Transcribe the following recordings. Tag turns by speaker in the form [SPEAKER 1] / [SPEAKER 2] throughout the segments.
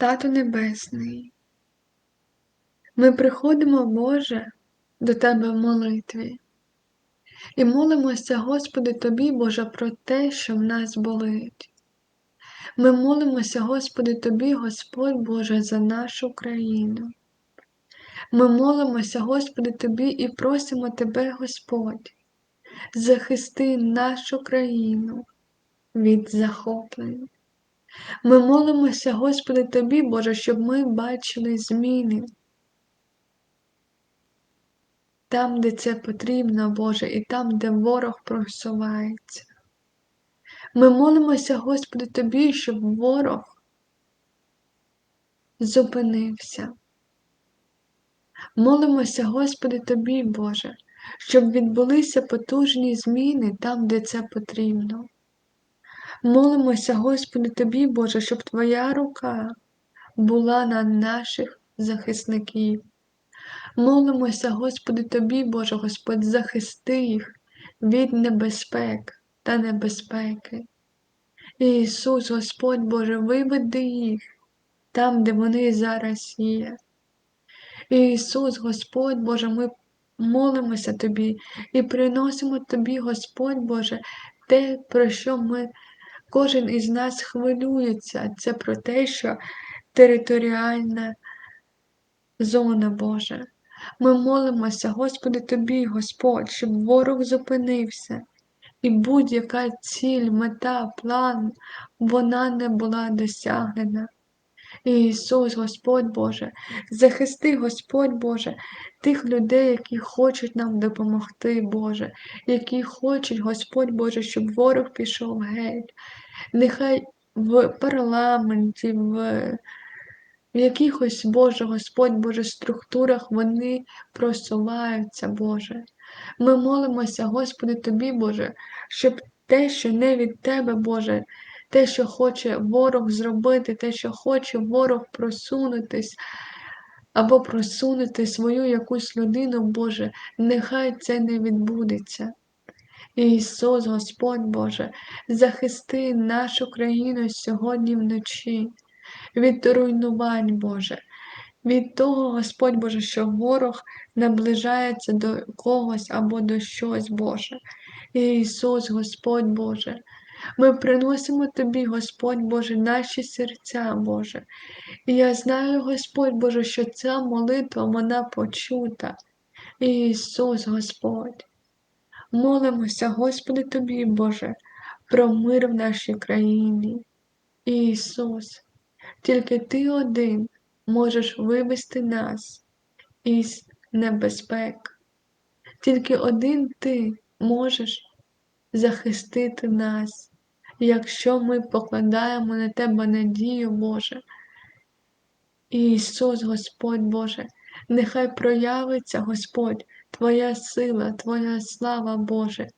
[SPEAKER 1] Тату Небесний, ми приходимо, Боже, до Тебе в молитві і молимося, Господи, Тобі, Боже, про те, що в нас болить. Ми молимося, Господи, Тобі, Господь Боже, за нашу країну. Ми молимося, Господи, Тобі і просимо Тебе, Господь, захисти нашу країну від захоплень. Ми молимося, Господи, Тобі, Боже, щоб ми бачили зміни там, де це потрібно, Боже, і там, де ворог просувається. Ми молимося, Господи, Тобі, щоб ворог зупинився. Молимося, Господи, Тобі, Боже, щоб відбулися потужні зміни там, де це потрібно. Молимося, Господи, Тобі, Боже, щоб Твоя рука була на наших захисників. Молимося, Господи, Тобі, Боже, Господь, захисти їх від небезпек та небезпеки. Ісус, Господь Боже, виведи їх там, де вони зараз є. Ісус, Господь Боже, ми молимося Тобі і приносимо Тобі, Господь Боже, те, про що ми, кожен із нас хвилюється, це про те, що територіальна зона Божа. Ми молимося, Господи, Тобі, Господь, щоб ворог зупинився, і будь-яка ціль, мета, план, вона не була досягнена. Ісус, Господь Боже, захисти, Господь Боже, тих людей, які хочуть нам допомогти, Боже, які хочуть, Господь Боже, щоб ворог пішов геть. Нехай в парламенті, в якихось, Боже, Господь, Боже, структурах вони просуваються, Боже. Ми молимося, Господи, Тобі, Боже, щоб те, що не від Тебе, Боже, те, що хоче ворог зробити, те, що хоче ворог просунутись, або просунути свою якусь людину, Боже, нехай це не відбудеться. Ісус, Господь Боже, захисти нашу країну сьогодні вночі від руйнувань, Боже, від того, Господь Боже, що ворог наближається до когось або до щось, Боже. Ісус, Господь Боже, ми приносимо Тобі, Господь Боже, наші серця, Боже. І я знаю, Господь Боже, що ця молитва вона почута. Ісус, Господь. Молимося, Господи, Тобі, Боже, про мир в нашій країні. Ісус. Тільки ти один можеш вивести нас із небезпек. Тільки один ти можеш захистити нас, якщо ми покладаємо на тебе надію, Боже. Ісус, Господь Боже, нехай проявиться Господь, Твоя сила, Твоя слава, Боже.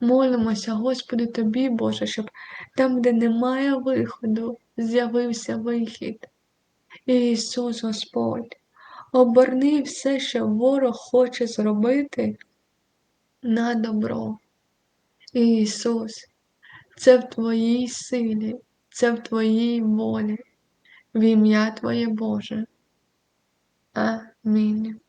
[SPEAKER 1] Молимося, Господи, Тобі, Боже, щоб там, де немає виходу, з'явився вихід. Ісус Господь, оберни все, що ворог хоче зробити на добро. Ісус, це в Твоїй силі, це в Твоїй волі, в ім'я Твоє Боже. Амінь.